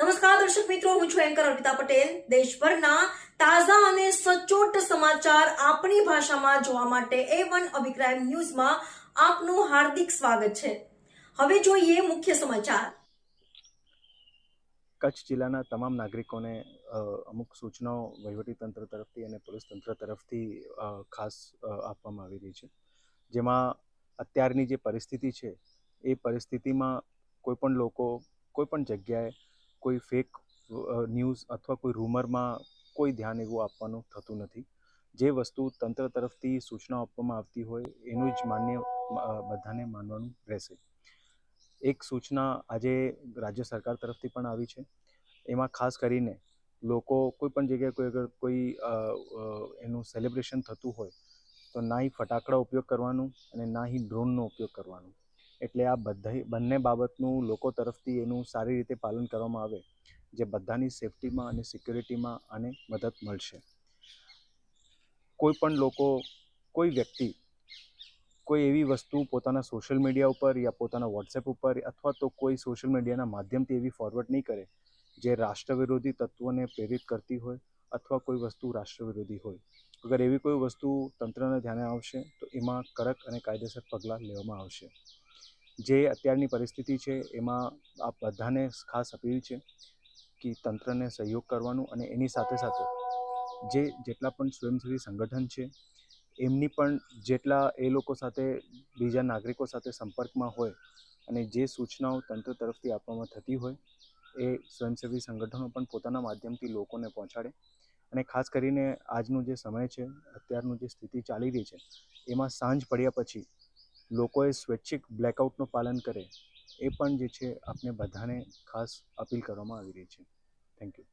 નમસ્કાર, દર્શક મિત્રો, હું છું એન્કર અર્પિતા પટેલ. દેશભરના તાજા અને સચોટ સમાચાર આપણી ભાષામાં જોવા માટે એ વન અભિપ્રાય ન્યૂઝમાં આપનું હાર્દિક સ્વાગત છે. હવે જોઈએ મુખ્ય સમાચાર. કચ્છ જિલ્લાના તમામ નાગરિકોને અમુક સૂચનાઓ વહીવટીતંત્ર તરફથી અને પોલીસ તંત્ર તરફથી ખાસ આપવામાં આવી રહી છે. જેમાં અત્યારની જે પરિસ્થિતિ છે, એ પરિસ્થિતિમાં કોઈ પણ લોકો, કોઈ પણ જગ્યાએ કોઈ ફેક ન્યૂઝ અથવા કોઈ રૂમરમાં કોઈ ધ્યાન એવું આપવાનું થતું નથી. જે વસ્તુ તંત્ર તરફથી સૂચનાઓ આપવામાં આવતી હોય, એનું જ માન્ય બધાને માનવાનું રહેશે. એક સૂચના આજે રાજ્ય સરકાર તરફથી પણ આવી છે. એમાં ખાસ કરીને લોકો કોઈ પણ જગ્યાએ કોઈ અગર કોઈ એનું સેલિબ્રેશન થતું હોય, તો ના ફટાકડા ઉપયોગ કરવાનું અને ના ડ્રોનનો ઉપયોગ કરવાનું. એટલે આ બધા બંને બાબતનું લોકો તરફથી એનું સારી રીતે પાલન કરવામાં આવે, જે બધાની સેફટીમાં અને સિક્યોરિટીમાં આને મદદ મળશે. કોઈ પણ લોકો, કોઈ વ્યક્તિ, કોઈ એવી વસ્તુ પોતાના સોશિયલ મીડિયા ઉપર યા પોતાના વોટ્સએપ ઉપર અથવા તો કોઈ સોશિયલ મીડિયાના માધ્યમથી એવી ફોરવર્ડ નહીં કરે, જે રાષ્ટ્ર વિરોધી તત્વોને પ્રેરિત કરતી હોય અથવા કોઈ વસ્તુ રાષ્ટ્ર વિરોધી હોય. અગર એવી કોઈ વસ્તુ તંત્રને ધ્યાને આવશે તો એમાં કડક અને કાયદેસર પગલાં લેવામાં આવશે. જે અત્યારની પરિસ્થિતિ છે, એમાં આ બધાને ખાસ અપીલ છે કે તંત્રને સહયોગ કરવાનું અને એની સાથે સાથે જે જેટલા પણ સ્વયંસેવી સંગઠન છે, એમની પણ જેટલા એ લોકો સાથે, બીજા નાગરિકો સાથે સંપર્કમાં હોય અને જે સૂચનાઓ તંત્ર તરફથી આપવામાં થતી હોય, એ સ્વયંસેવી સંગઠનો પણ પોતાના માધ્યમથી લોકોને પહોંચાડે અને ખાસ કરીને આજનો જે સમય છે, અત્યારનું જે સ્થિતિ ચાલી રહી છે, એમાં સાંજ પડ્યા પછી લોકોએ સ્વૈચ્છિક બ્લેકઆઉટનું પાલન કરે, એ પણ જે છે આપણે બધાને ખાસ અપીલ કરવામાં આવી રહી છે. Thank you